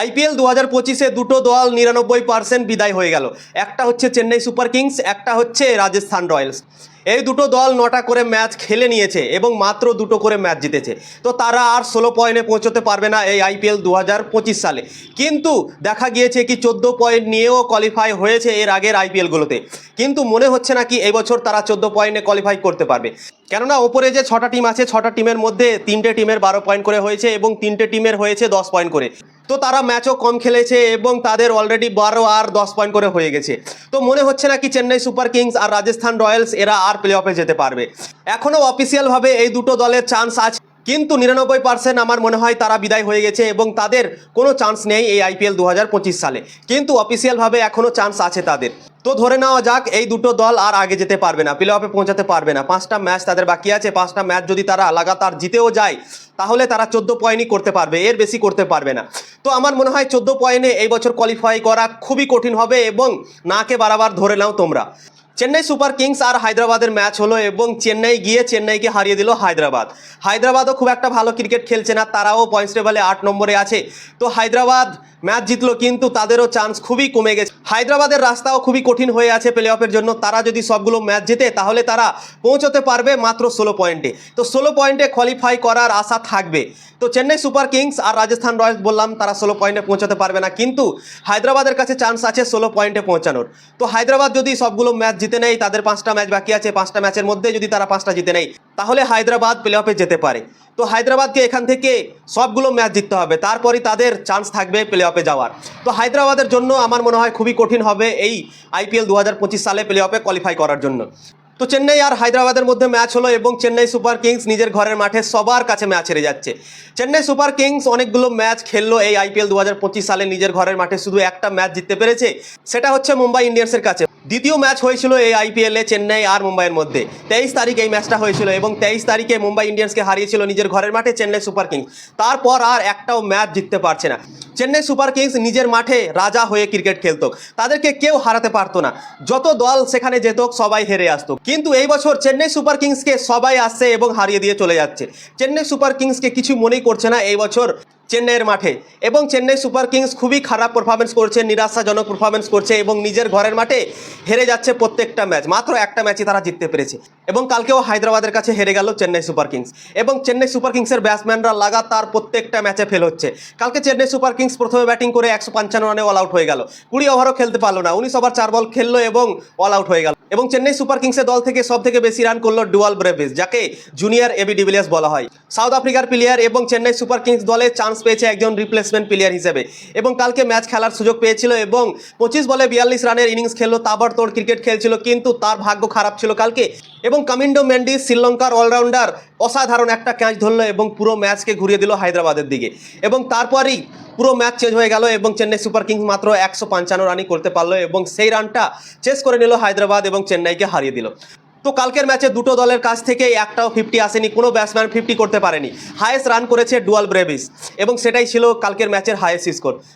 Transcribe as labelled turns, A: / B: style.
A: IPL দু হাজার পঁচিশে দুটো দল নিরানব্বই পার্সেন্ট বিদায় হয়ে গেল। একটা হচ্ছে চেন্নাই সুপার কিংস, একটা হচ্ছে রাজস্থান রয়্যালস। এই দুটো দল নটা করে ম্যাচ খেলে নিয়েছে এবং মাত্র দুটো করে ম্যাচ জিতেছে। তো তারা আর ষোলো পয়েন্টে পৌঁছতে পারবে না এই আইপিএল দু হাজার পঁচিশ সালে। কিন্তু দেখা গিয়েছে কি চোদ্দ পয়েন্ট নিয়েও কোয়ালিফাই হয়েছে এর আগের আইপিএলগুলোতে কিন্তু মনে হচ্ছে না কি এবছর তারা চোদ্দ পয়েন্টে কোয়ালিফাই করতে পারবে। কেননা ওপরে যে ছটা টিম আছে, ছটা টিমের মধ্যে তিনটে টিমের বারো পয়েন্ট করে হয়েছে এবং তিনটে টিমের হয়েছে দশ পয়েন্ট করে। তো তারা ম্যাচও কম খেলেছে এবং তাদের অলরেডি বারো আর দশ পয়েন্ট করে হয়ে গেছে। তো মনে হচ্ছে না কি চেন্নাই সুপার কিংস আর রাজস্থান রয়্যালস এরা আর প্লে অফে যেতে পারবে। এখনও অফিসিয়ালভাবে এই দুটো দলের চান্স আছে, কিন্তু নিরানব্বই পার্সেন্ট আমার মনে হয় তারা বিদায় হয়ে গেছে এবং তাদের কোনো চান্স নেই এই আইপিএল দু সালে। কিন্তু অফিসিয়ালভাবে এখনও চান্স আছে তাদের। তো ধরে নেওয়া যাক, এই দুটো দল আর আগে যেতে পারবে না প্লে অফে পৌঁছাতে পারবে না। পাঁচটা ম্যাচ তাদের বাকি আছে, পাঁচটা ম্যাচ যদি তারা লাগাতার জিতেও যায়, তাহলে তারা চোদ্দ পয়েন্টই করতে পারবে, এর বেশি করতে পারবে না। তো আমার মনে হয় চোদ্দ পয়েন্টে এই বছর কোয়ালিফাই করা খুবই কঠিন হবে এবং নাকে বারাবার ধরে নাও তোমরা। চেন্নাই সুপার কিংস আর হায়দ্রাবাদের ম্যাচ হলো এবং চেন্নাই গিয়ে চেন্নাইকে হারিয়ে দিল হায়দ্রাবাদ। হায়দ্রাবাদও খুব একটা ভালো ক্রিকেট খেলছে না, তারাও পয়েন্টস টেবলে আট নম্বরে আছে। তো হায়দ্রাবাদ ম্যাচ জিতলো, কিন্তু তাদেরও চান্স খুবই কমে গেছে। হায়দ্রাবাদের রাস্তাও খুবই কঠিন হয়ে আছে প্লে অফের জন্য। তারা যদি সবগুলো ম্যাচ জেতে, তাহলে তারা পৌঁছতে পারবে মাত্র ষোলো পয়েন্টে তো ষোলো পয়েন্টে কোয়ালিফাই করার আশা থাকবে। তো চেন্নাই সুপার কিংস আর রাজস্থান রয়্যালস বললাম, তারা ষোলো পয়েন্টে পৌঁছাতে পারবে না। কিন্তু হায়দ্রাবাদের কাছে চান্স আছে ষোলো পয়েন্টে পৌঁছানোর। তো হায়দ্রাবাদ যদি সবগুলো ম্যাচ জিতে নেয়, তাদের পাঁচটা ম্যাচ বাকি আছে। পাঁচটা ম্যাচের মধ্যে যদি তারা পাঁচটা জিতে নেয় তাহলে হায়দ্রাবাদ প্লে অফে যেতে পারে। তো হায়দ্রাবাদকে এখান থেকে সবগুলো ম্যাচ জিততে হবে। তারপরই তাদের চান্স থাকবে প্লে অফে যাওয়ার। তো হায়দ্রাবাদের জন্য আমার মনে হয় খুবই কঠিন হবে এই আইপিএল দু সালে প্লে অফে কোয়ালিফাই করার জন্য। তো চেন্নাই আর হায়দ্রাবাদের মধ্যে ম্যাচ হলো এবং চেন্নাই সুপার কিংস নিজের ঘরের মাঠে সবার কাছে ম্যাচ হেরে যাচ্ছে। চেন্নাই সুপার কিংস অনেকগুলো ম্যাচ খেললো এই আইপিএল দু হাজার পঁচিশ সালে নিজের ঘরের মাঠে। শুধু একটা ম্যাচ জিততে পেরেছে, সেটা হচ্ছে মুম্বাই ইন্ডিয়ান্সের কাছে। দ্বিতীয় ম্যাচ হয়েছিল এই আইপিএলে চেন্নাই আর মুম্বাইয়ের মধ্যে। তেইশ তারিখ এই ম্যাচটা হয়েছিল এবং তেইশ তারিখে মুম্বাই ইন্ডিয়ান্সকে হারিয়েছিল নিজের ঘরের মাঠে চেন্নাই সুপার কিংস তারপর আর একটাও ম্যাচ জিততে পারছে না। চেন্নাই সুপার কিংস নিজের মাঠে রাজা হয়ে ক্রিকেট খেলত। তাদেরকে কেউ হারাতে পারতো না। যত দল সেখানে যেত, সবাই হেরে আসতো। কিন্তু এই বছর চেন্নাই সুপার কিংসকে সবাই আসছে এবং হারিয়ে দিয়ে চলে যাচ্ছে। চেন্নাই সুপার কিংসকে কিছু মনেই করছে না এই বছর। চেন্নাইয়ের মাঠে। এবং চেন্নাই সুপার কিংস খুবই খারাপ পারফরমেন্স করছে, নিরাশাজনক পারফরমেন্স করছে এবং নিজের ঘরের মাঠে হেরে যাচ্ছে প্রত্যেকটা ম্যাচ মাত্র একটা ম্যাচই তারা জিততে পেরেছে। এবং কালকেও হায়দ্রাবাদের কাছে হেরে গেল চেন্নাই সুপার কিংস। এবং চেন্নাই সুপার কিংসের ব্যাটসম্যানরা লাগাতার প্রত্যেকটা ম্যাচে ফেল হচ্ছে। কালকে চেন্নাই সুপার কিংস প্রথমে ব্যাটিং করে একশো পঞ্চান্ন রানে অল আউট হয়ে গেল। কুড়ি ওভারও খেলতে পারল না। উনিশ ওভার চার বল খেললো এবং অল আউট হয়ে গেল। এবং চেন্নাই সুপার কিংসের দল থেকে সব থেকে বেশি রান করল ডুয়াল ব্রেভিস, যাকে জুনিয়র এবি ডিভিলিয়ার্স বলা হয়। সাউথ আফ্রিকার প্লেয়ার এবং চেন্নাই সুপার কিংস দলে চান্স পেয়েছে একজন রিপ্লেসমেন্ট প্লেয়ার হিসেবে। এবং কালকে ম্যাচ খেলার সুযোগ পেয়েছিল এবং পঁচিশ বলে বিয়াল্লিশ রানের ইনিংস খেললো, তাবড়তোড় ক্রিকেট খেলছিল, কিন্তু তার ভাগ্য খারাপ ছিল কালকে। এবং কামিন্ডো মেন্ডিস, শ্রীলঙ্কার অলরাউন্ডার অসাধারণ একটা ক্যাচ ধরলো এবং পুরো ম্যাচকে ঘুরিয়ে দিল হায়দ্রাবাদের দিকে। এবং তারপরই পুরো ম্যাচ চেঞ্জ হয়ে গেল এবং চেন্নাই সুপার কিংস মাত্র একশো পঞ্চান্ন রানই করতে পারল এবং সেই রানটা চেস করে নিল হায়দ্রাবাদ এবং চেন্নাইকে হারিয়ে দিল। তো কালকের ম্যাচে দুটো দলের কাছ থেকে একটাও ফিফটি আসেনি, কোনো ব্যাটসম্যান ফিফটি করতে পারেনি। হায়েস্ট রান করেছে ডুয়াল ব্রেভিস এবং সেটাই ছিল কালকের ম্যাচের হায়েস্ট স্কোর